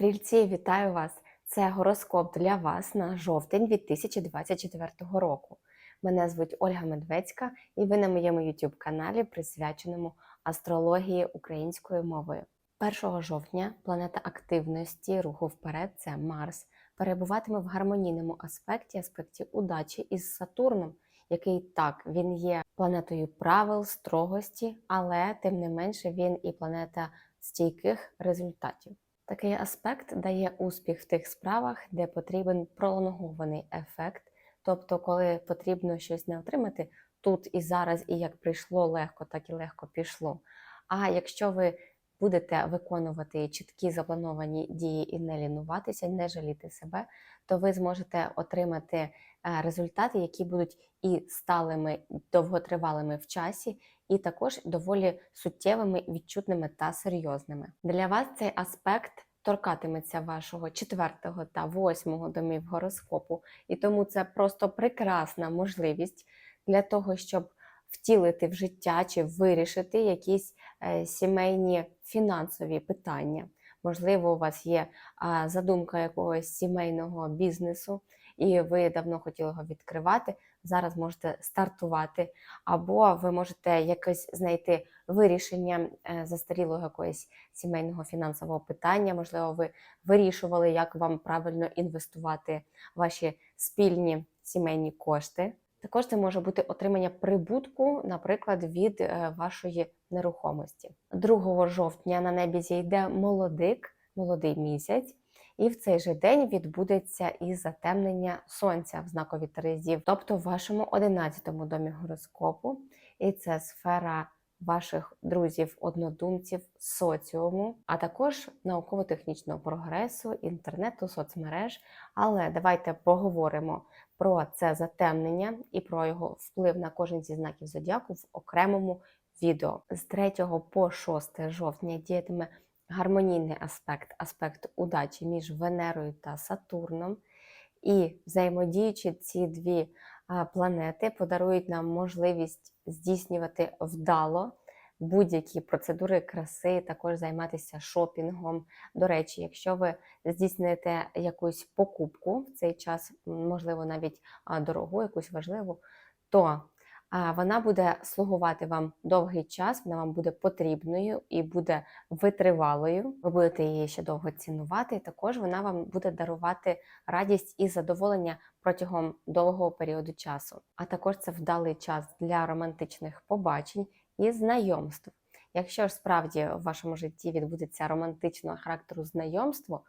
Стрільці, вітаю вас! Це гороскоп для вас на жовтень 2024 року. Мене звуть Ольга Медведська, і ви на моєму youtube каналі, присвяченому астрології українською мовою. 1 жовтня планета активності руху вперед це Марс, перебуватиме в гармонійному аспекті, аспекті удачі із Сатурном, який так він є планетою правил, строгості, але тим не менше він і планета стійких результатів. Такий аспект дає успіх в тих справах, де потрібен пролонгований ефект, тобто, коли потрібно щось не отримати тут і зараз, і як прийшло легко, так і легко пішло. А якщо ви будете виконувати чіткі заплановані дії і не лінуватися, не жаліти себе, то ви зможете отримати результати, які будуть і сталими, довготривалими в часі, і також доволі суттєвими, відчутними та серйозними. Для вас цей аспект торкатиметься вашого четвертого та восьмого домів гороскопу, і тому це просто прекрасна можливість для того, щоб втілити в життя чи вирішити якісь е, сімейні фінансові питання. Можливо, у вас є задумка якогось сімейного бізнесу, і ви давно хотіли його відкривати. Зараз можете стартувати, або ви можете якось знайти вирішення е, застарілого якогось сімейного фінансового питання. Можливо, ви вирішували, як вам правильно інвестувати ваші спільні сімейні кошти. Також це може бути отримання прибутку, наприклад, від е, вашої нерухомості. 2 жовтня на небі зійде молодик, молодий місяць, і в цей же день відбудеться і затемнення сонця в знакові Терезів, тобто в вашому 11-му домі гороскопу. І це сфера ваших друзів, однодумців, соціуму, а також науково-технічного прогресу, інтернету, соцмереж. Але давайте поговоримо про це затемнення і про його вплив на кожен зі знаків зодіаку в окремому відео. З 3 по 6 жовтня діятиме гармонійний аспект, аспект удачі між Венерою та Сатурном. І взаємодіючи ці дві планети, подарують нам можливість здійснювати вдало будь-які процедури краси, також займатися шопінгом. До речі, якщо ви здійснюєте якусь покупку в цей час, можливо, навіть дорогу, якусь важливу, то вона буде слугувати вам довгий час, вона вам буде потрібною і буде витривалою. Ви будете її ще довго цінувати. і Також вона вам буде дарувати радість і задоволення протягом довгого періоду часу. А також це вдалий час для романтичних побачень і знайомств. Якщо ж справді в вашому житті відбудеться романтичного характеру знайомство,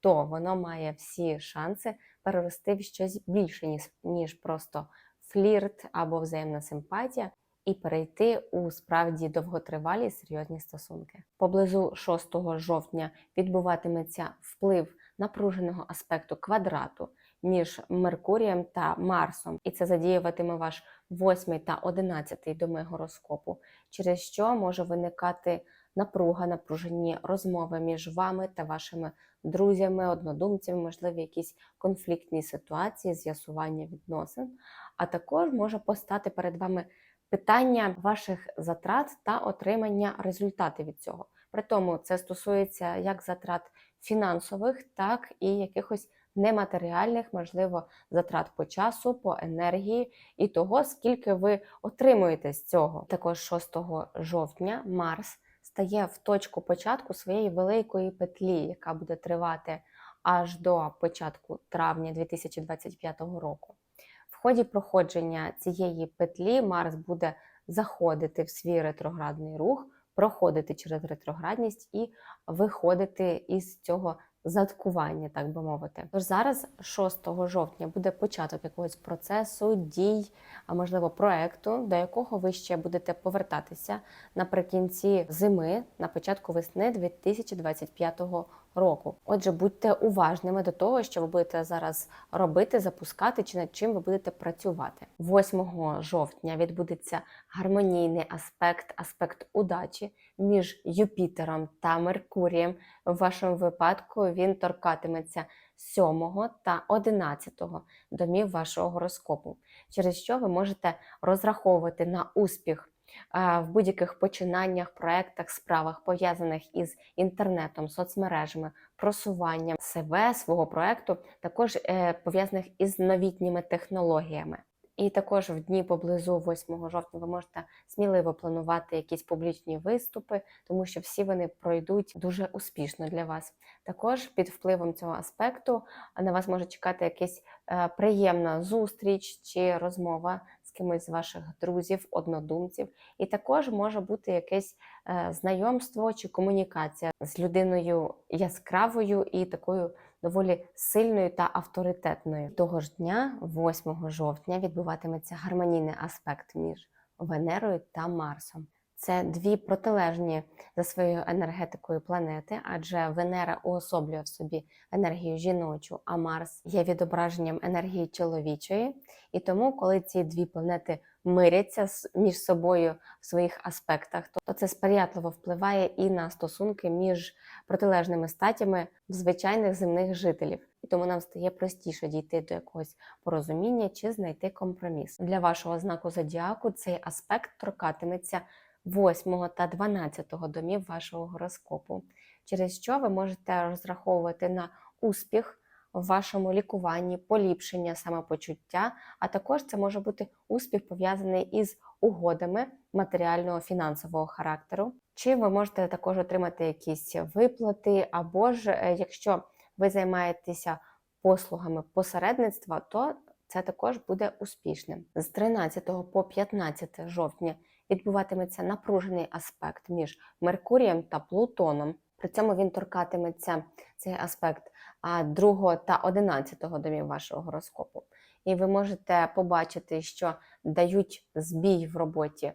то воно має всі шанси перерости в щось більше, ніж, просто флірт або взаємна симпатія, і перейти у справді довготривалі серйозні стосунки. Поблизу 6 жовтня відбуватиметься вплив напруженого аспекту квадрату між Меркурієм та Марсом, і це задіюватиме ваш 8 та 11 доми гороскопу, через що може виникати напруга, напружені розмови між вами та вашими друзями, однодумцями, можливі якісь конфліктні ситуації, з'ясування відносин, а також може постати перед вами питання ваших затрат та отримання результатів від цього. При тому це стосується як затрат фінансових, так і якихось нематеріальних, можливо, затрат по часу, по енергії і того, скільки ви отримуєте з цього. Також 6 жовтня Марс стає в точку початку своєї великої петлі, яка буде тривати аж до початку травня 2025 року. В ході проходження цієї петлі Марс буде заходити в свій ретроградний рух, проходити через ретроградність і виходити із цього заткування, так би мовити. Тож зараз, 6 жовтня, буде початок якогось процесу, дій, а можливо проекту, до якого ви ще будете повертатися наприкінці зими, на початку весни 2025 року. Отже, будьте уважними до того, що ви будете зараз робити, запускати чи над чим ви будете працювати. 8 жовтня відбудеться гармонійний аспект, аспект удачі між Юпітером та Меркурієм. В вашому випадку він торкатиметься 7 та 11 домів вашого гороскопу, через що ви можете розраховувати на успіх е, в будь-яких починаннях, проектах, справах, пов'язаних із інтернетом, соцмережами, просуванням себе, свого проекту, також е, пов'язаних із новітніми технологіями. І також в дні поблизу 8 жовтня ви можете сміливо планувати якісь публічні виступи, тому що всі вони пройдуть дуже успішно для вас. Також під впливом цього аспекту на вас може чекати якась е, приємна зустріч чи розмова з кимось з ваших друзів, однодумців. І також може бути якесь е, знайомство чи комунікація з людиною яскравою і такою доволі сильною та авторитетною. Того ж дня, 8 жовтня, відбуватиметься гармонійний аспект між Венерою та Марсом. Це дві протилежні за своєю енергетикою планети, адже Венера уособлює в собі енергію жіночу, а Марс є відображенням енергії чоловічої. І тому, коли ці дві планети миряться між собою в своїх аспектах, то це сприятливо впливає і на стосунки між протилежними статями звичайних земних жителів. І тому нам стає простіше дійти до якогось порозуміння чи знайти компроміс. Для вашого знаку зодіаку цей аспект торкатиметься 8 та 12 домів вашого гороскопу, через що ви можете розраховувати на успіх в вашому лікуванні, поліпшення самопочуття, а також це може бути успіх пов'язаний із угодами матеріального фінансового характеру. Чи ви можете також отримати якісь виплати, або ж е, якщо ви займаєтеся послугами посередництва, то це також буде успішним. З 13 по 15 жовтня відбуватиметься напружений аспект між Меркурієм та Плутоном. При цьому він торкатиметься цей аспект а, 2 та 11 домів вашого гороскопу. І ви можете побачити, що дають збій в роботі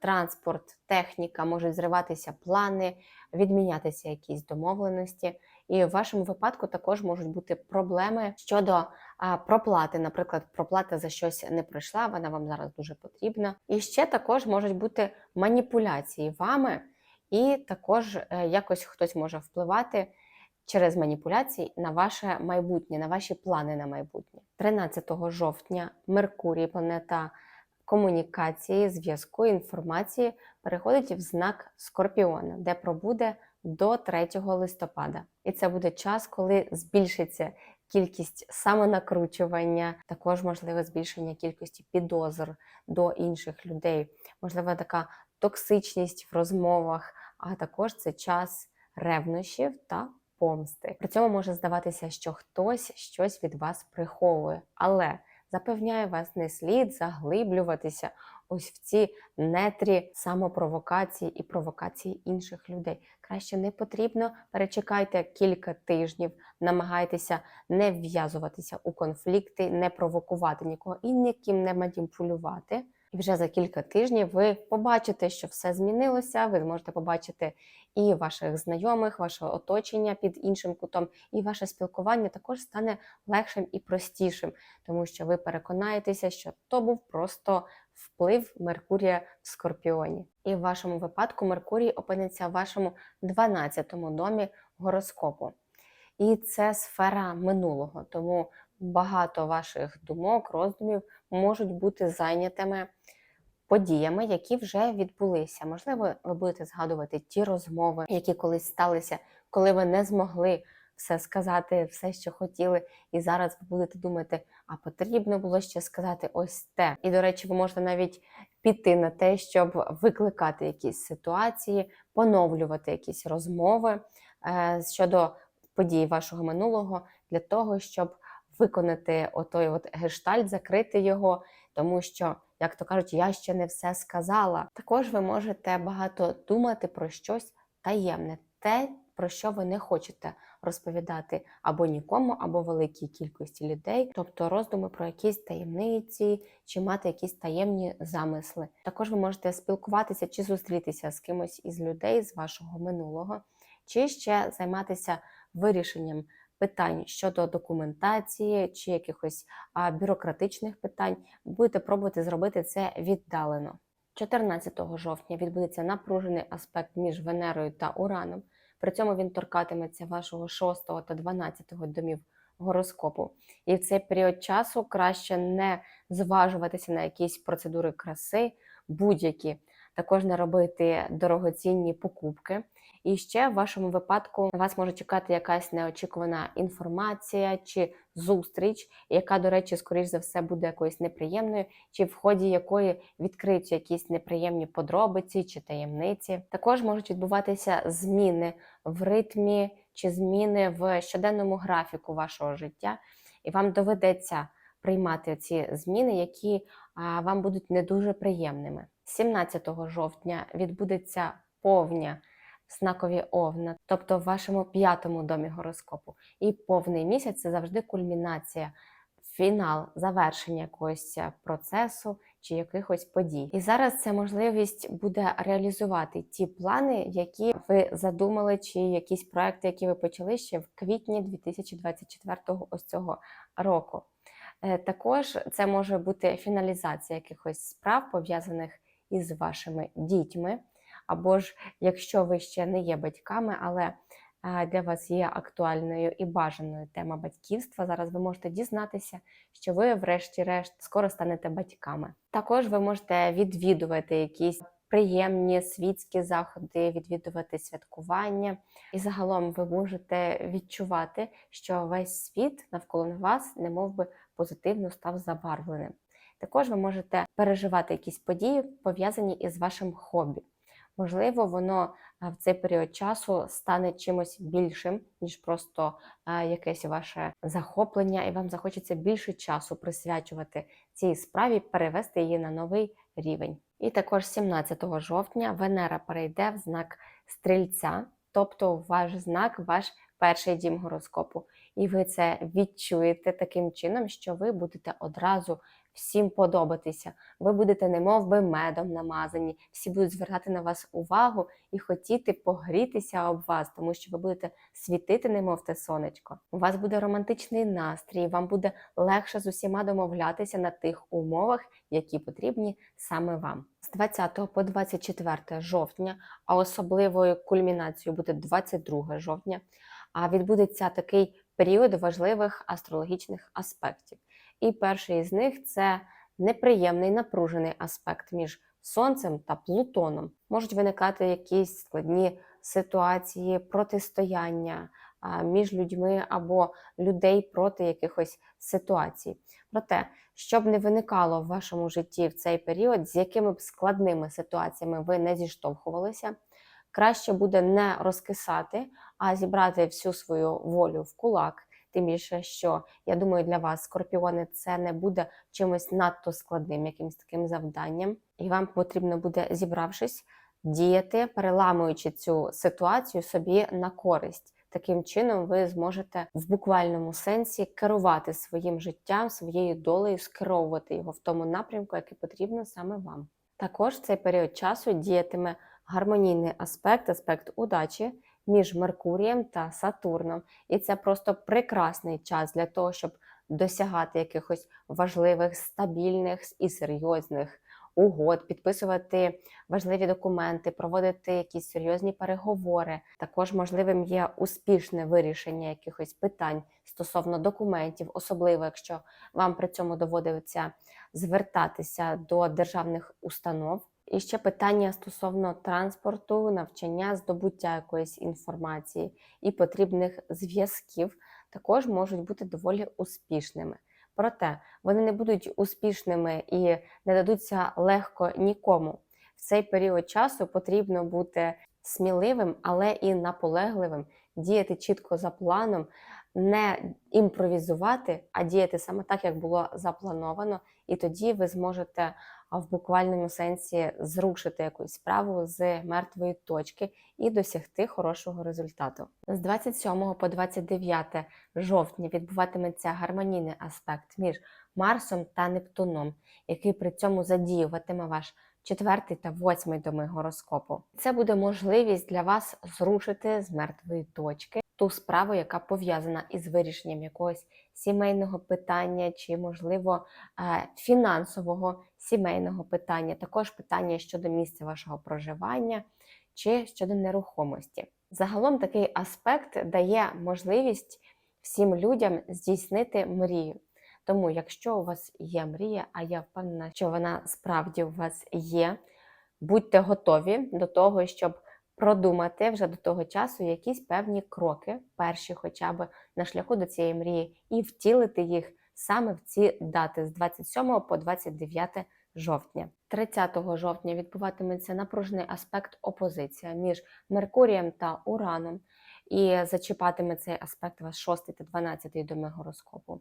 транспорт, техніка, можуть зриватися плани, відмінятися якісь домовленості. І в вашому випадку також можуть бути проблеми щодо а, проплати. Наприклад, проплата за щось не пройшла, вона вам зараз дуже потрібна. І ще також можуть бути маніпуляції вами, і також е, якось хтось може впливати через маніпуляції на ваше майбутнє, на ваші плани на майбутнє. 13 жовтня Меркурій, планета комунікації, зв'язку, інформації, переходить в знак Скорпіона, де пробуде до 3 листопада. І це буде час, коли збільшиться кількість самонакручування, також можливе збільшення кількості підозр до інших людей, можливо, така токсичність в розмовах, а також це час ревнощів та помсти. При цьому може здаватися, що хтось щось від вас приховує, але запевняю вас, не слід заглиблюватися ось в ці нетрі самопровокації і провокації інших людей. Краще не потрібно, перечекайте кілька тижнів, намагайтеся не вв'язуватися у конфлікти, не провокувати нікого і ніким не маніпулювати. І вже за кілька тижнів ви побачите, що все змінилося. Ви зможете побачити і ваших знайомих, ваше оточення під іншим кутом, і ваше спілкування також стане легшим і простішим, тому що ви переконаєтеся, що то був просто вплив Меркурія в Скорпіоні. І в вашому випадку Меркурій опиниться в вашому 12-му домі гороскопу. І це сфера минулого, тому багато ваших думок, роздумів можуть бути зайнятими подіями, які вже відбулися. Можливо, ви будете згадувати ті розмови, які колись сталися, коли ви не змогли все сказати, все, що хотіли, і зараз ви будете думати, а потрібно було ще сказати ось те. І, до речі, ви можете навіть піти на те, щоб викликати якісь ситуації, поновлювати якісь розмови е, щодо подій вашого минулого для того, щоб виконати отой от гештальт, закрити його, тому що, як то кажуть, я ще не все сказала. Також ви можете багато думати про щось таємне, те, про що ви не хочете розповідати або нікому, або великій кількості людей, тобто роздуми про якісь таємниці чи мати якісь таємні замисли. Також ви можете спілкуватися чи зустрітися з кимось із людей з вашого минулого, чи ще займатися вирішенням питань щодо документації чи якихось бюрократичних питань. Будете пробувати зробити це віддалено. 14 жовтня відбудеться напружений аспект між Венерою та Ураном. При цьому він торкатиметься вашого 6 та 12 домів гороскопу. І в цей період часу краще не зважуватися на якісь процедури краси, будь-які також не робити дорогоцінні покупки. І ще в вашому випадку вас може чекати якась неочікувана інформація чи зустріч, яка, до речі, скоріш за все буде якоюсь неприємною, чи в ході якої відкриються якісь неприємні подробиці чи таємниці. Також можуть відбуватися зміни в ритмі чи зміни в щоденному графіку вашого життя, і вам доведеться приймати ці зміни, які вам будуть не дуже приємними. 17 жовтня відбудеться повня в знакові Овна, тобто в вашому п'ятому домі гороскопу. І повний місяць це завжди кульмінація, фінал, завершення якогось процесу чи якихось подій. І зараз ця можливість буде реалізувати ті плани, які ви задумали, чи якісь проекти, які ви почали ще в квітні 2024 ось цього року. Е, Також це може бути фіналізація якихось справ, пов'язаних із вашими дітьми. Або ж якщо ви ще не є батьками, але е, для вас є актуальною і бажаною тема батьківства, зараз ви можете дізнатися, що ви, врешті-решт, скоро станете батьками. Також ви можете відвідувати якісь приємні світські заходи, відвідувати святкування, і загалом ви можете відчувати, що весь світ навколо вас, немов би позитивно став забарвленим. Також ви можете переживати якісь події, пов'язані із вашим хобі. Можливо, воно в цей період часу стане чимось більшим, ніж просто якесь ваше захоплення, і вам захочеться більше часу присвячувати цій справі, перевести її на новий рівень. І також 17 жовтня Венера перейде в знак стрільця, тобто ваш знак, ваш перший дім гороскопу. І ви це відчуєте таким чином, що ви будете одразу всім подобатися. Ви будете немов би медом намазані, всі будуть звертати на вас увагу і хотіти погрітися об вас, тому що ви будете світити, немов те сонечко. У вас буде романтичний настрій, вам буде легше з усіма домовлятися на тих умовах, які потрібні саме вам. З 20 по 24 жовтня, а особливою кульмінацією буде 22 жовтня. А відбудеться такий період важливих астрологічних аспектів. І перший із них це неприємний напружений аспект між Сонцем та Плутоном. Можуть виникати якісь складні ситуації, протистояння між людьми або людей проти якихось ситуацій. Проте, щоб не виникало в вашому житті в цей період, з якими б складними ситуаціями ви не зіштовхувалися, краще буде не розкисати, а зібрати всю свою волю в кулак. Тим більше, що я думаю, для вас, скорпіони, це не буде чимось надто складним, якимось таким завданням, і вам потрібно буде, зібравшись, діяти, переламуючи цю ситуацію собі на користь. Таким чином, ви зможете в буквальному сенсі керувати своїм життям, своєю долею, скеровувати його в тому напрямку, який потрібно саме вам. Також в цей період часу діятиме гармонійний аспект, аспект удачі між Меркурієм та Сатурном. І це просто прекрасний час для того, щоб досягати якихось важливих, стабільних і серйозних угод, підписувати важливі документи, проводити якісь серйозні переговори. Також можливим є успішне вирішення якихось питань стосовно документів, особливо якщо вам при цьому доводиться звертатися до державних установ. І ще питання стосовно транспорту, навчання, здобуття якоїсь інформації і потрібних зв'язків також можуть бути доволі успішними. Проте вони не будуть успішними і не дадуться легко нікому. В цей період часу потрібно бути сміливим, але і наполегливим, діяти чітко за планом, не імпровізувати, а діяти саме так, як було заплановано, і тоді ви зможете а в буквальному сенсі зрушити якусь справу з мертвої точки і досягти хорошого результату. З 27 по 29 жовтня відбуватиметься гармонійний аспект між Марсом та Нептуном, який при цьому задіюватиме ваш четвертий та восьмий доми гороскопу. Це буде можливість для вас зрушити з мертвої точки ту справу, яка пов'язана із вирішенням якогось сімейного питання, чи, можливо, е, фінансового сімейного питання, також питання щодо місця вашого проживання чи щодо нерухомості. Загалом такий аспект дає можливість всім людям здійснити мрію. Тому, якщо у вас є мрія, а я впевнена, що вона справді у вас є, будьте готові до того, щоб продумати вже до того часу якісь певні кроки, перші хоча б на шляху до цієї мрії, і втілити їх саме в ці дати з 27 по 29 жовтня. 30 жовтня відбуватиметься напружений аспект опозиція між Меркурієм та Ураном, і зачіпатиме цей аспект вас 6 та 12 доми гороскопу.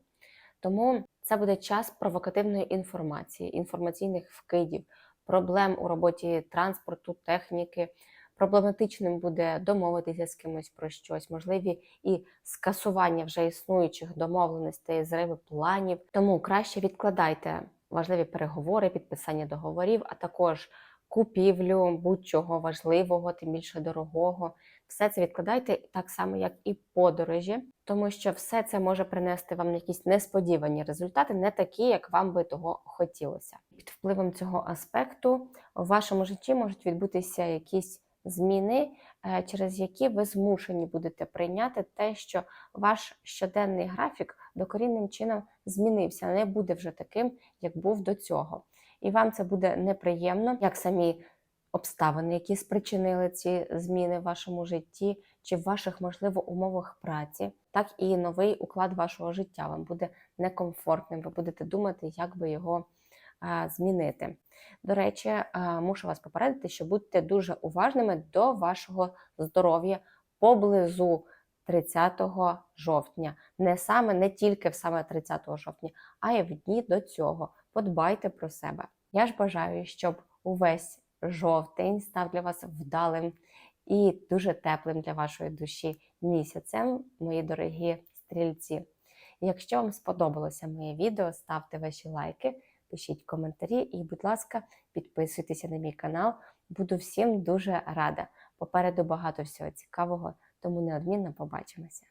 Тому це буде час провокативної інформації, інформаційних вкидів, проблем у роботі транспорту, техніки. Проблематичним буде домовитися з кимось про щось, можливі і скасування вже існуючих домовленостей, зриви планів. Тому краще відкладайте важливі переговори, підписання договорів, а також купівлю будь-чого важливого, тим більше дорогого. Все це відкладайте так само, як і подорожі, тому що все це може принести вам якісь несподівані результати, не такі, як вам би того хотілося. Під впливом цього аспекту в вашому житті можуть відбутися якісь зміни, е, через які ви змушені будете прийняти те, що ваш щоденний графік докорінним чином змінився, не буде вже таким, як був до цього. І вам це буде неприємно, як самі обставини, які спричинили ці зміни в вашому житті, чи в ваших, можливо, умовах праці, так і новий уклад вашого життя вам буде некомфортним. Ви будете думати, як би його змінити. До речі, мушу вас попередити, що будьте дуже уважними до вашого здоров'я поблизу 30 жовтня. Не саме не тільки в саме 30 жовтня, а й в дні до цього. Подбайте про себе. Я ж бажаю, щоб увесь жовтень став для вас вдалим і дуже теплим для вашої душі місяцем, мої дорогі стрільці. Якщо вам сподобалося моє відео, ставте ваші лайки, пишіть коментарі і, будь ласка, підписуйтеся на мій канал. Буду всім дуже рада. Попереду багато всього цікавого, тому неодмінно побачимося.